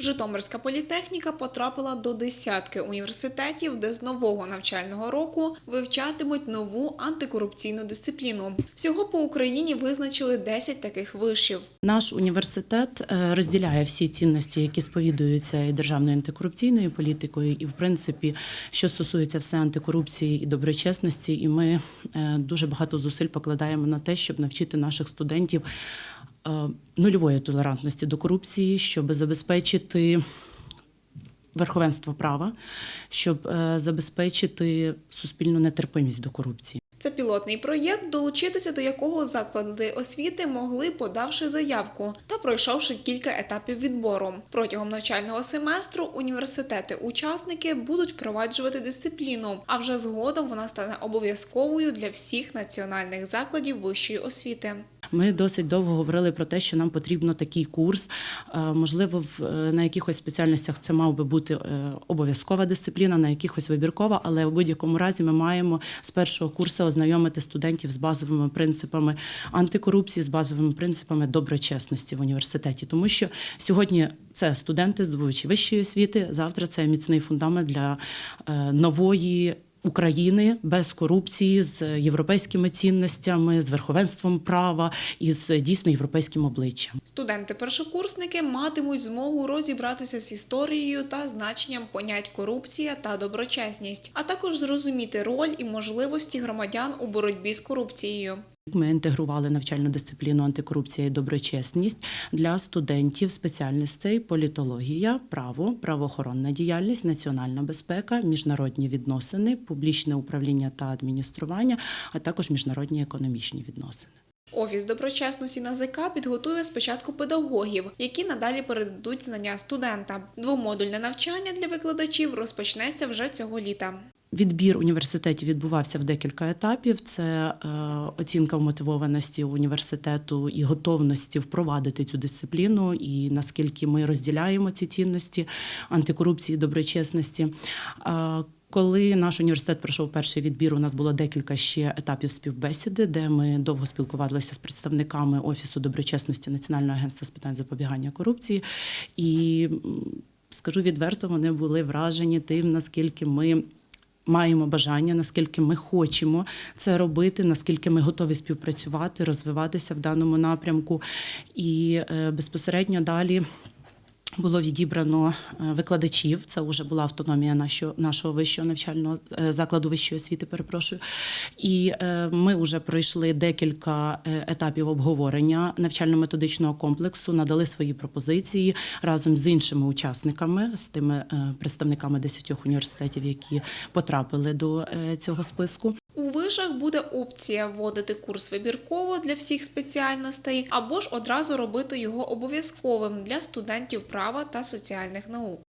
Житомирська політехніка потрапила до десятки університетів, де з нового навчального року вивчатимуть нову антикорупційну дисципліну. Всього по Україні визначили 10 таких вишів. Наш університет е, розділяє всі цінності, які сповідуються і державною антикорупційною політикою, і в принципі, що стосується все антикорупції і доброчесності, і ми е, дуже багато зусиль покладаємо на те, щоб навчити наших студентів нульової толерантності до корупції, щоб забезпечити. Верховенство права, щоб е, забезпечити суспільну нетерпимість до корупції. Це пілотний проєкт, долучитися до якого заклади освіти могли, подавши заявку та пройшовши кілька етапів відбору. Протягом навчального семестру університети-учасники будуть впроваджувати дисципліну, а вже згодом вона стане обов'язковою для всіх національних закладів вищої освіти. Ми досить довго говорили про те, що нам потрібно такий курс. Е, Можливо, е, на якихось спеціальностях це мав би бути е, обов'язкова дисципліна, на якихось вибіркова, але в будь-якому разі ми маємо з першого курсу ознайомити студентів з базовими принципами антикорупції, з базовими принципами доброчесності в університеті, тому що сьогодні це студенти, здобувачі вищої освіти. Завтра це міцний фундамент для е, нової. України без корупції, з європейськими цінностями, з верховенством права і з дійсно європейським обличчям. Студенти-першокурсники матимуть змогу розібратися з історією та значенням понять корупція та доброчесність, а також зрозуміти роль і можливості громадян у боротьбі з корупцією. Ми інтегрували навчальну дисципліну антикорупція і доброчесність для студентів спеціальностей політологія, право, правоохоронна діяльність, національна безпека, міжнародні відносини, публічне управління та адміністрування, а також міжнародні економічні відносини. Офіс доброчесності НАЗК підготує спочатку педагогів, які надалі передадуть знання студентам. Двомодульне навчання для викладачів розпочнеться вже цього літа. Відбір університетів відбувався в декілька етапів. Це е, оцінка вмотивованості університету і готовності впровадити цю дисципліну, і наскільки ми розділяємо ці цінності антикорупції, доброчесності. Коли наш університет пройшов перший відбір, у нас було декілька ще етапів співбесіди, де ми довго спілкувалися з представниками Офісу доброчесності Національного агентства з питань запобігання корупції. І скажу відверто, вони були вражені тим, наскільки ми. Маємо бажання, наскільки ми хочемо це робити, наскільки ми готові співпрацювати, розвиватися в даному напрямку. І е, безпосередньо далі було відібрано е, викладачів. Це вже була автономія нашого, нашого вищого навчального е, закладу вищої освіти. Перепрошую. І е, ми вже пройшли декілька етапів обговорення навчально-методичного комплексу, надали свої пропозиції разом з іншими учасниками, з тими представниками 10 університетів, які потрапили до цього списку. У вишах буде опція вводити курс вибірково для всіх спеціальностей або ж одразу робити його обов'язковим для студентів права та соціальних наук.